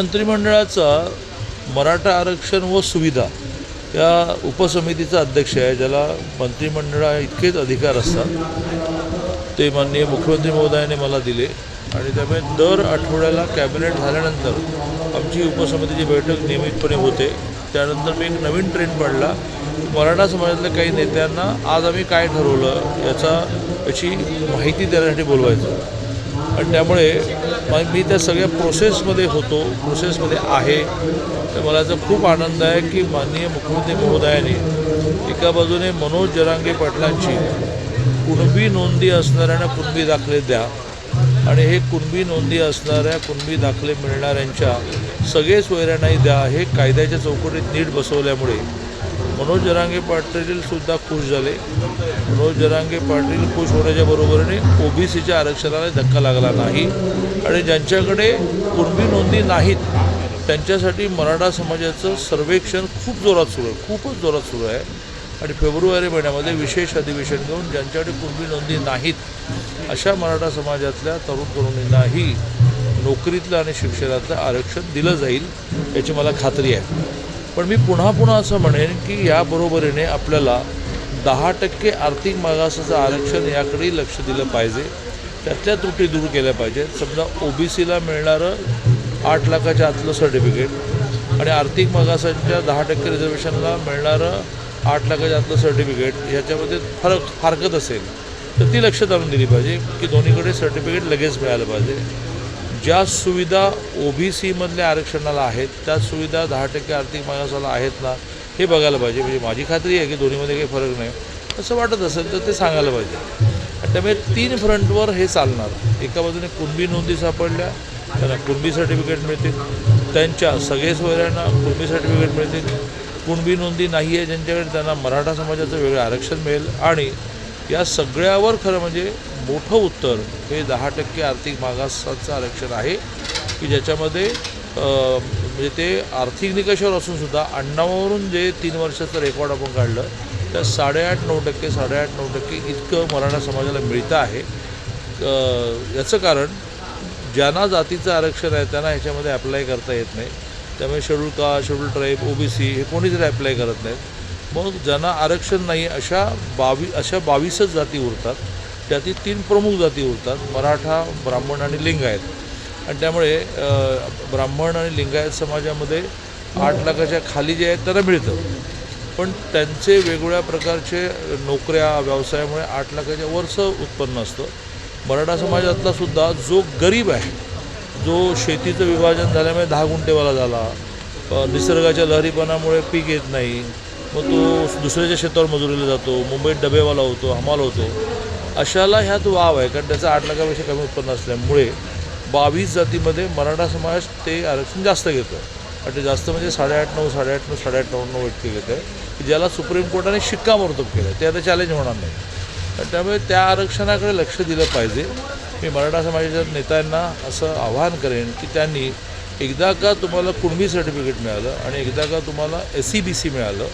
मंत्रिमंडळाचा मराठा आरक्षण व सुविधा या उपसमितीचा अध्यक्ष आहे ज्याला मंत्रिमंडळा इतकेच अधिकार असतात. ते माननीय मुख्यमंत्री महोदयाने मला दिले. आणि त्यामुळे दर आठवड्याला कॅबिनेट झाल्यानंतर आमची उपसमितीची बैठक नियमितपणे होते. त्यानंतर मी एक नवीन ट्रेंड पडला. मराठा समाजातल्या काही नेत्यांना आज आम्ही काय ठरवलं याचा याची माहिती देण्यासाठी बोलवायचं. आणि त्यामुळे मग मी त्या सगळ्या प्रोसेसमध्ये होतो प्रोसेसमध्ये आहे. तर मला याचा खूप आनंद आहे की माननीय मुख्यमंत्री महोदयाने एका बाजूने मनोज जरांगे पाटलांची कुणबी नोंदी असणाऱ्यांना कुणबी दाखले द्या आणि हे कुणबी नोंदी असणाऱ्या कुणबी दाखले मिळणाऱ्यांच्या सगळे सोयऱ्यांनाही द्या. हे कायद्याच्या चौकटीत नीट बसवल्यामुळे मनोज जरांगे पाटील सुद्धा खुश झाले. मनोज जरांगे पाटील खुश होण्याच्या बरोबरीने ओबीसीच्या आरक्षणाला धक्का लागला नाही. आणि ज्यांच्याकडे कुणबी नोंदी नाहीत त्यांच्यासाठी मराठा समाजाचं सर्वेक्षण खूप जोरात सुरू आहे खूपच जोरात सुरू आहे. आणि फेब्रुवारी महिन्यामध्ये विशेष अधिवेशन घेऊन ज्यांच्याकडे कुणबी नोंदी नाहीत अशा मराठा समाजातल्या तरुण तरुणींनाही नोकरीतलं आणि शिक्षणातलं आरक्षण दिलं जाईल याची मला खात्री आहे. पण मी पुन्हा पुन्हा असं म्हणेन की याबरोबरीने आपल्याला दहा टक्के आर्थिक मागासाचं आरक्षण याकडेही लक्ष दिलं पाहिजे. त्यातल्या त्रुटी दूर केल्या पाहिजेत. समजा ओ बी सीला मिळणारं आठ लाखाच्या आतलं सर्टिफिकेट आणि आर्थिक मागासांच्या दहा टक्के रिझर्वेशनला मिळणारं आठ लाखाच्या आतलं सर्टिफिकेट ह्याच्यामध्ये फरक हरकत असेल तर ती लक्षात आणून दिली पाहिजे की दोन्हीकडे सर्टिफिकेट लगेच मिळालं पाहिजे. ज्या सुविधा ओ बी सीमधल्या आरक्षणाला आहेत त्या सुविधा दहा टक्के आर्थिक मागासाला आहेत ना हे बघायला पाहिजे. म्हणजे माझी खात्री आहे की दोन्हीमध्ये काही फरक नाही. असं वाटत असेल तर ते सांगायला पाहिजे. आणि त्यामुळे तीन फ्रंटवर हे चालणार. एका बाजूने कुणबी नोंदी सापडल्या त्यांना कुणबी सर्टिफिकेट मिळतील. त्यांच्या सगळे सोयऱ्यांना कुणबी सर्टिफिकेट मिळतील. कुणबी नोंदी नाही आहे ज्यांच्याकडे त्यांना मराठा समाजाचं वेगळं आरक्षण मिळेल आणि या सगळ्यावर खरं म्हणजे मोठं उत्तर हे दहा टक्के आर्थिक मागासाचं आरक्षण आहे की ज्याच्यामध्ये म्हणजे ते आर्थिक निकषावर असूनसुद्धा अण्णावरून जे तीन वर्षाचं रेकॉर्ड आपण काढलं त्या साडेआठ नऊ टक्के साडेआठ नऊ टक्के इतकं मराठा समाजाला मिळतं आहे. याचं कारण ज्यांना जातीचं आरक्षण आहे त्यांना ह्याच्यामध्ये अप्लाय करता येत नाही. त्यामुळे शेड्यूल का schedule tribe O B C हे कोणीच अप्लाय करत नाहीत. मग ज्यांना आरक्षण नाही अशा बावी अशा बावीसच जाती उरतात. त्यातील तीन प्रमुख जाती उरतात मराठा ब्राह्मण आणि लिंगायत. आणि त्यामुळे ब्राह्मण आणि लिंगायत समाजामध्ये आठ लाखाच्या खाली जे आहेत त्यांना मिळतं. पण त्यांचे वेगवेगळ्या प्रकारचे नोकऱ्या व्यवसायामुळे आठ लाखाच्या वरचं उत्पन्न असतं. मराठा समाजातला सुद्धा जो गरीब आहे जो शेतीचं विभाजन झाल्यामुळे दहा गुंठेवाला झाला निसर्गाच्या लहरीपणामुळे पीक येत नाही मग तो दुसऱ्याच्या शेतावर मजुरीला जातो मुंबईत डबेवाला होतो हमाल होतो. अशाला ह्यात वाव आहे कारण त्याचं आठ लाखापेक्षा कमी उत्पन्न असल्यामुळे बावीस जातीमध्ये मराठा समाज ते आरक्षण जास्त घेतो. आणि ते जास्त म्हणजे साडेआठ नऊ साडेआठ नऊ साडेआठ नऊ नऊ इतके घेतं आहे की ज्याला सुप्रीम कोर्टाने शिक्कामोर्तब केलं आहे ते आता चॅलेंज होणार नाही. त्यामुळे त्या आरक्षणाकडे लक्ष दिलं पाहिजे. मी मराठा समाजाच्या नेत्यांना असं आवाहन करेन की त्यांनी एकदा का तुम्हाला कुणबी सर्टिफिकेट मिळालं आणि एकदा का तुम्हाला एस सी बी सी मिळालं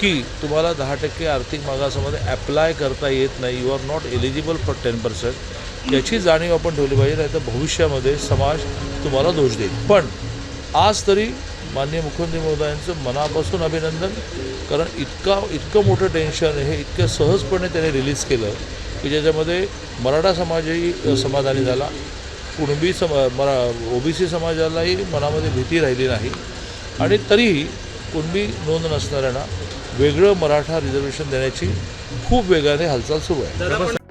की तुम्हाला दहा टक्के आर्थिक मागासामध्ये ॲप्लाय करता येत नाही you are not eligible for ten percent याची जाणीव आपण ठेवली पाहिजे नाही तर भविष्यामध्ये समाज तुम्हाला दोष देईल. पण आज तरी माननीय मुख्यमंत्री महोदयांचं मनापासून अभिनंदन कारण इतका इतकं मोठं टेन्शन हे इतकं सहजपणे त्याने रिलीज केलं की ज्याच्यामध्ये मराठा समाजही समाधानी झाला कुणबी समा मरा ओबीसी समाजालाही मनामध्ये भीती राहिली नाही. आणि तरीही कुणबी नोंद नसणाऱ्यांना वेगळं मराठा रिझर्वेशन देण्याची खूप वेगाने हालचाल सुरू आहे.